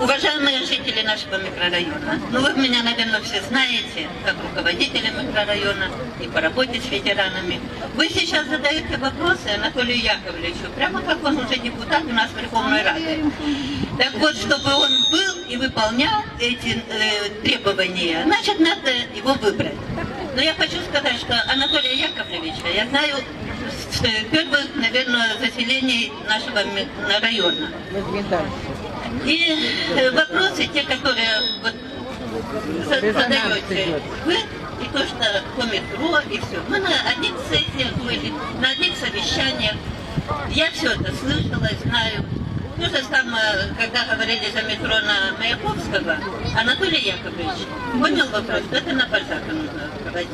Уважаемые жители нашего микрорайона, ну вы меня, наверное, все знаете, как руководителя микрорайона и по работе с ветеранами. Вы сейчас задаете вопросы Анатолию Яковлевичу, прямо как он уже депутат у нас в Верховной Раде. Так вот, чтобы он был и выполнял эти э, требования, значит, надо его выбрать. Но я хочу сказать, что Анатолия Яковлевича я знаю первых, наверное, заселений нашего района. И э, вопросы, те, которые вот за- задаете вы, и то, что по метро, и все. Мы на одних сессиях были, на одних совещаниях. Я все это слышала, знаю. То же самое, когда говорили за метро на Маяковского, Анатолий Яковлевич понял вопрос, что это на Бальзака нужно проводить.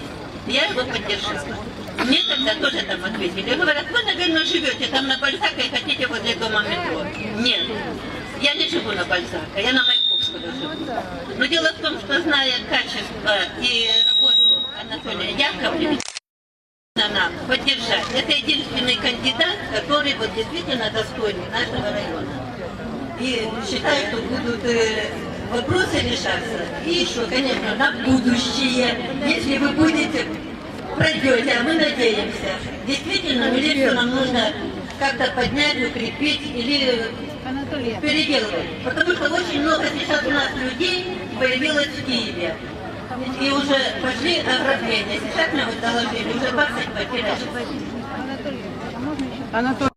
Я его поддержала. Мне тогда тоже там ответили. Говорят, вы, наверное, живете там на Бальзака и хотите возле дома метро. Нет, я не живу на Бальзака, я на Маяковского живу. Но дело в том, что зная качество и работу Анатолия Яковлевича, нам поддержать. Это единственный кандидат, который вот действительно достойный нашего района. И считаю, что будут э, вопросы решаться. И что, конечно, на будущее, если вы будете пройдете, а мы надеемся. Действительно, милицию нам нужно как-то поднять, укрепить или переделывать. Потому что очень много сейчас у нас людей появилось в Киеве. И уже пошли ограбления. Сейчас мне вот доложили, уже 20 потеряли. Анатолий.